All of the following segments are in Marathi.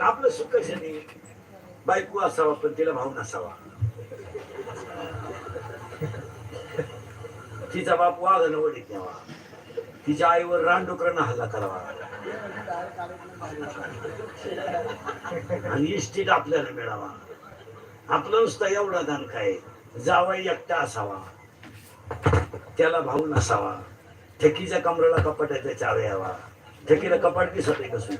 आपलं सुख कशाने? बायको असावा पण तिला भाऊ नसावा. तिचा बाप वाघ नवडीत न्यावा तिच्या आईवर रानडुकरांना हल्ला करावा आणि इष्टीत आपल्याला मिळावा. आपलं नुसतं एवढा दान काय? जावाई एकटा असावा. त्याला भाऊ नसावा. ठेकीच्या कमरेला कपाटाच्या चावे यावा. ठेकीला कपाट दिसत आहे कसं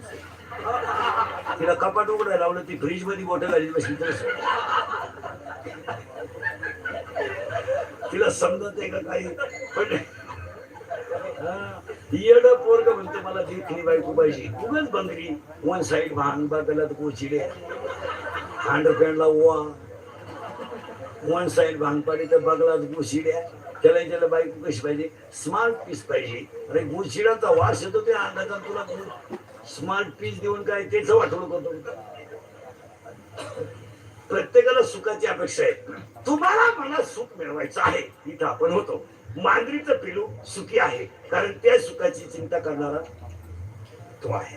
तिला कपाट उघडायला लावलं ती फ्रीजमध्ये बोट घाली बसली तर तिला समजत आहे का काही? पण येड पोरग म्हणते मला देखणी बायको पाहिजे उगाच बंगरी. वन साईड भांग बागला गोचिडे हांडरपॅनला ओवा. वन साईड भांग पाडी तर बगलात गोशिड्या त्याला त्याला बायको कशी पाहिजे? स्मार्ट पीस पाहिजे. अरे गोशिड्याचा वास येतो ते अंदाजा तुला. स्मार्ट पीस देऊन काय त्याच वाटवलं करतो प्रत्येकाला सुखाची अपेक्षा आहे. तुम्हाला मला सुख मिळवायचं आहे. इथं आपण होतो. मांजरीचं पिलू सुखी आहे कारण त्या सुखाची चिंता करणारा तो आहे.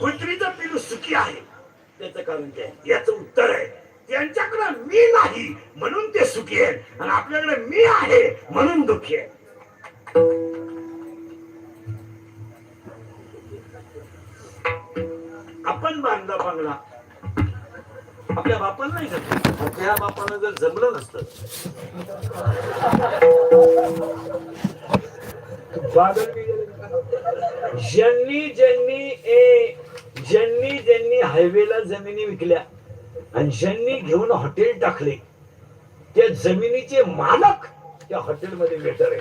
कुत्रीचं पिलू सुखी आहे त्याचं कारण ते याच याचं उत्तर आहे त्यांच्याकडे मी नाही म्हणून ते सुखी आहे. आणि आपल्याकडे मी आहे म्हणून दुःखी आहे. आपण बांधला बंगला आपल्या बापाला नाही करत त्या बापाला जर जमलं नसतं. ज्यांनी ज्यांनी ए ज्यांनी ज्यांनी हायवेला जमिनी विकल्या आणि ज्यांनी घेऊन हॉटेल टाकले त्या जमिनीचे मालक त्या हॉटेलमध्ये वेटर आहे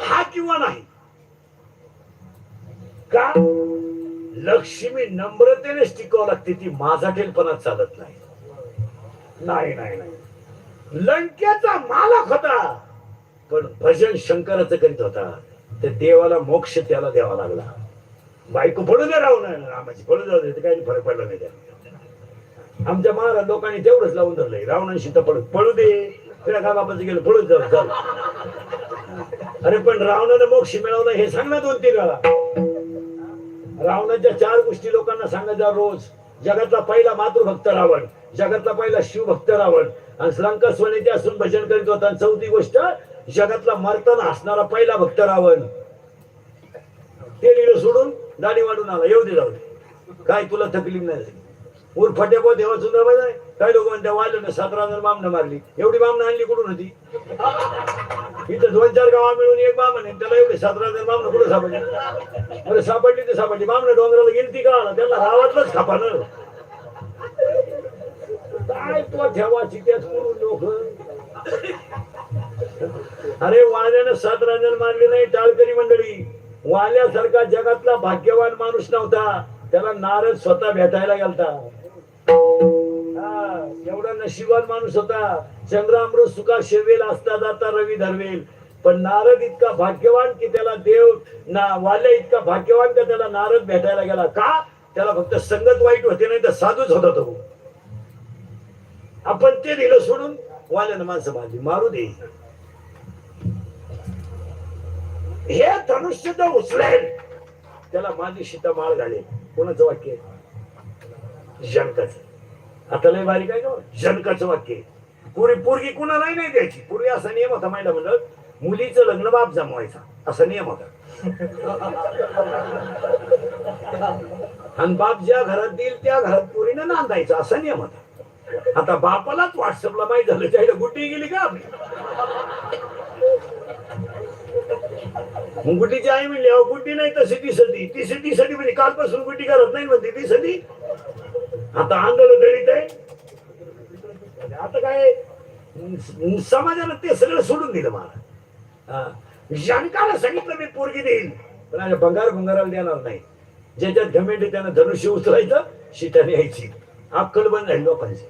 हा किंवा नाही का? लक्ष्मी नम्रतेनेच टिकावं लागते ती माझा टेलपणात चालत नाही. नाही नाही नाही. लंकेचा मालक होता. पण भजन शंकराचं करीत होता. ते देवाला मोक्ष त्याला द्यावा लागला. बायको पडू दे राहून रामाची पडू जाऊ दे काही फरक पडला नाही त्या आमच्या महाराज लोकांनी तेवढंच लावून धरलंय. रावणाशी तर पडू पडू दे. फिरा का बापाचं गेलं पडून जाऊ चल. अरे पण रावणानं मोक्ष मिळवलं हे सांग ना दोन तीन वेळा. रावणाच्या चार गोष्टी लोकांना सांगायच्या रोज. जगातला पहिला मातृभक्त रावण जगातला पहिला शिवभक्त रावण आणि श्रंका स्वनेते असून भजन करीत होता. आणि चौथी गोष्ट जगातला मरताना असणारा पहिला भक्त रावण. ते लिहिलं सोडून दाढी वाढून आला. येऊ दे जाऊ दे. काय तुला तकलीफ नाही झाली. उरफाट्या बो देवा सुंदर बाई काही लोक म्हणते वाजलं ना सतरा हजार बामणं मारली. एवढी बामणं आणली कुठून होती? इथं दोन चार गावा मिळून एक बामण आहे. त्याला एवढी सतरा हजार बामणं कुठं सापडली? अरे सापडली ते सापडली. बामणं डोंगराला गेली ती का आला त्याला गावातलंच खापानं काय तो ठेवाची त्याच म्हणून लोक? अरे वाल्यानं सात राजन मारले नाही टाळकरी मंडळी. वाल्यासारखा जगातला भाग्यवान माणूस नव्हता. त्याला नारद स्वतः भेटायला गेलता. एवढा नशिबान माणूस होता. चंद्रामृत सुखा शेवेल असता जाता रवी धरवेल. पण नारद इतका भाग्यवान की त्याला देव ना वाल्या इतका भाग्यवान का त्याला नारद भेटायला गेला? का? त्याला फक्त संगत वाईट होते नाही तर साधूच होता तो. आपण ते दिलं सोडून वाल्यानं माणसं भाजी मारू दे. हे धनुष्य जर उचलेल. त्याला माझी सीता माळ घालेल. कोणाचं वाक्य आहे? आता लय बारीक आहे ना जनकाचं वाक्य पुरी पोरगी कुणालाही नाही द्यायची. पूर्वी असा नियम होता महिला म्हणत मुलीचं लग्न बाप जमवायचा. असा नियम होता. आणि बाप ज्या घरात देईल त्या घरात पुरीनं नांदायचा. असा नियम होता. आता बापालाच व्हॉट्सअपला माहीत झालं त्याला गुड्डी गेली का आपली? मग गुड्डीची आई म्हणली अहो गुड्डी नाही तशी ती सधी ती सदी सदी म्हणजे कालपासून गुड्डी करत नाही म्हणते. ती सधी आता आंदोलन दलित आहे. आता काय समाजाला समाजानं ते सगळं सोडून दिलं मला. हा. जनकाला सांगितलं मी पोरगी देईल. पण आता भंगार भंगाराला देणार नाही. ज्याच्यात घमेंट त्यानं धनुष्य उचलायचं शिटाने यायची. अक्कल बंद झाली लोकांची.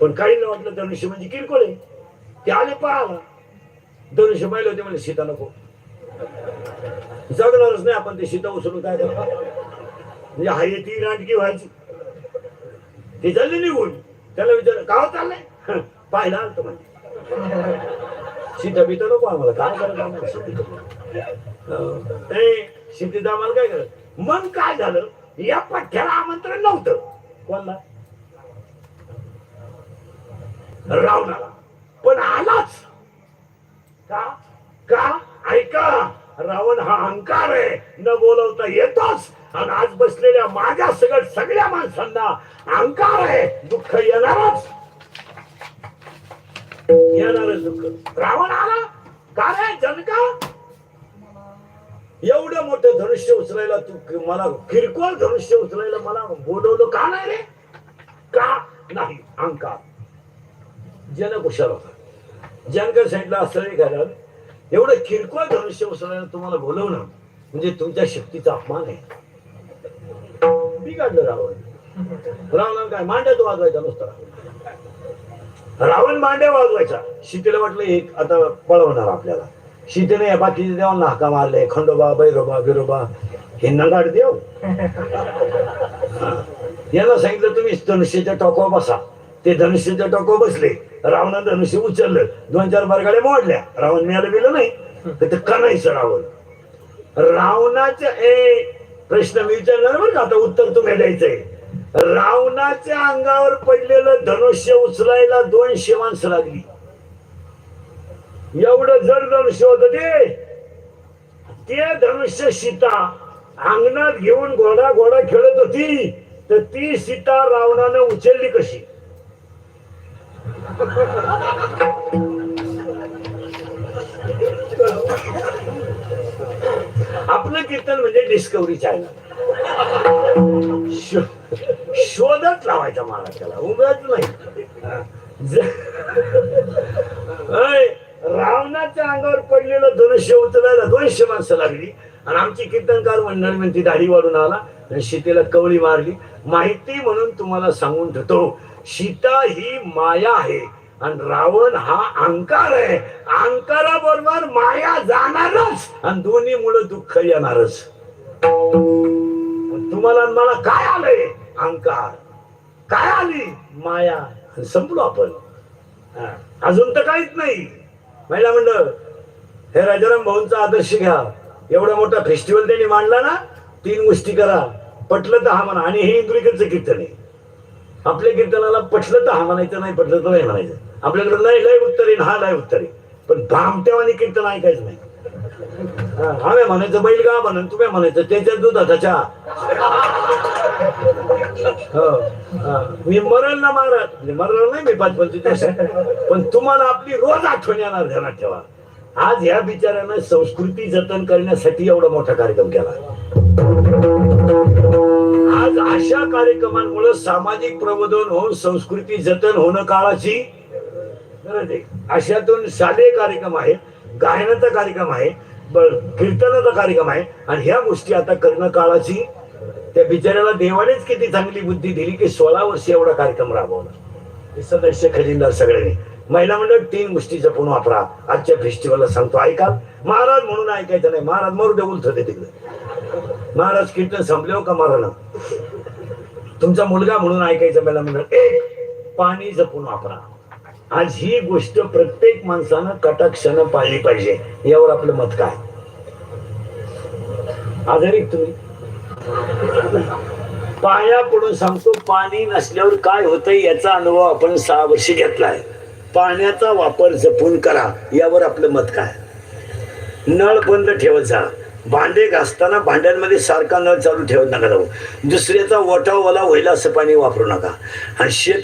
पण काहींना वाटलं धनुष्य म्हणजे किरकोळ आहे. ते आले पाहाला धनुष्य पाहिले होते म्हणजे सीता नको. जगणारच नाही आपण ते सीता उचलू काय म्हणजे हाय ती नाटकी व्हायची. ते चालले निघून. त्याला विचार का चाललंय पाहिला आलं म्हणजे सीता बिता नको आम्हाला काय करायचं आम्हाला? सीतेचं आम्हाला काय करत मग काय झालं? या पठ्याला आमंत्रण नव्हतं. कोणला? रावणाला. पण आलाच. का? का? ऐका रावण हा अहंकार आहे. न बोलवता येतोच. आणि आज बसलेल्या माझ्या सगळ्या सगळ्या माणसांना अहंकार आहे दुःख येणारच. येणारच दुःख. रावण आला? का रे? जनका? एवढं मोठं धनुष्य उचलायला तू मला किरकोळ धनुष्य उचलायला मला बोलवलं का नाही रे? का? नाही अंकार. जनक हुशार होता. जनकर साईडला असं घालाल एवढं किरकोळ धनुष्य उचलायला तुम्हाला बोलवणं म्हणजे तुमच्या शक्तीचा अपमान आहे. बिघडलं रावण. रावणाला काय मांड्यात वाजवायचा नुसता रावण. मांड्या वाजवायचा. सीतेला वाटलं एक आता पळवणार आपल्याला. सीतेने या बाकीच्या देवांना हाका मारले. खंडोबा बैरोबा बिरोबा हे नगाड देव. हा. याला सांगितलं तुम्ही धनुष्याच्या टोकावर बसा. ते धनुष्याच्या टोकावर बसले. रावणा धनुष्य उचललं. दोन चार बरगाड्या मोडल्या. रावण मिळालं गेलं नाही. तर ते रावण. रावणाच्या ए प्रश्न मी विचारणार बरं आता उत्तर तुम्ही द्यायचंय. रावणाच्या अंगावर पडलेलं धनुष्य उचलायला दोनशे माणसं लागली. एवढं जड धनुष्य होत ते ते धनुष्य सीता अंगणात घेऊन घोडा घोडा खेळत होती तर ती सीता रावणानं उचलली कशी? आपलं कीर्तन म्हणजे डिस्कवरी चॅनल शोधत लावायचा मला त्याला उगाच नाही. रावणाच्या अंगावर पडलेलं धनुष्य उचलायला दोनशे माणसं लागली. आणि आमची कीर्तनकार मंडळ म्हणते दाढी वाढून आला. आणि सीतेला कवळी मारली. माहिती म्हणून तुम्हाला सांगून ठेवतो सीता ही माया आहे. आणि रावण हा अहंकार आहे. अंकाराबरोबर माया जाणारच आणि दोन्ही मुळे दुःख येणारच. तुम्हाला आणि मला काय आलंय? अहंकार काय आली? माया. संपलो आपण. अजून तर काहीच नाही. महिला मंडळ हे राजाराम भाऊंचा आदर्श घ्या. एवढा मोठा फेस्टिवल त्यांनी मांडला ना तीन गोष्टी करा. पटलं तर हा म्हणा. आणि हे इंद्रिकडचं कीर्तन आहे. आपल्या कीर्तनाला पटलं तर हा म्हणायचं नाही पटलं तर नाही म्हणायचं. आपल्याकडे लय लय उत्तर आहे हा लय उत्तर. आहे पण भामट्यावानी कीर्तन ऐकायचं नाही. हा, आम्ही म्हणायचं बैल का म्हणून तुम्ही म्हणायचं त्याच्यात दुधाचा चहा. हो, मी मरण ना महाराज. म्हणजे मरण नाही मी पाच पंचवीस पण तुम्हाला आपली रोज आठवण येणार ध्यानात ठेवा. आज ह्या बिचाऱ्यानं संस्कृती जतन करण्यासाठी एवढा मोठा कार्यक्रम केला. आज अशा कार्यक्रमांमुळे सामाजिक प्रबोधन होऊन संस्कृती जतन होणं काळाची गरज आहे. अशातून शालेय कार्यक्रम आहे गायनाचा कार्यक्रम आहे. कीर्तनाचा कार्यक्रम आहे. आणि ह्या गोष्टी आता कर्ण काळाची त्या बिचाऱ्याला देवानेच किती चांगली बुद्धी दिली की सोळा वर्ष एवढा कार्यक्रम राबवला. सदस्य खजिनदार सगळ्यांनी. महिला मंडळ तीन गोष्टी जपून वापरा. आजच्या फेस्टिवलला सांगतो ऐकाल महाराज म्हणून ऐकायचं नाही. महाराज मरू डबुल होते तिकडे. महाराज कीर्तन संपले हो का महाराज तुमचा मुलगा म्हणून ऐकायचं महिला मंडळ. एक पाणी जपून वापरा. आज ही गोष्ट प्रत्येक माणसानं कटाक्षानं पाळली पाहिजे यावर आपलं मत काय? आजारी तुम्ही? पाया पडून सांगतो पाणी नसल्यावर काय होतंय याचा अनुभव आपण सहा वर्ष घेतलाय. पाण्याचा वापर जपून करा यावर आपलं मत काय? नळ बंद ठेवत जा. भांडे घासताना भांड्यांमध्ये सारखा नळ चालू ठेवत नका जाऊ. दुसऱ्याचा वटा ओला होईल असं पाणी वापरू नका. आणि शेत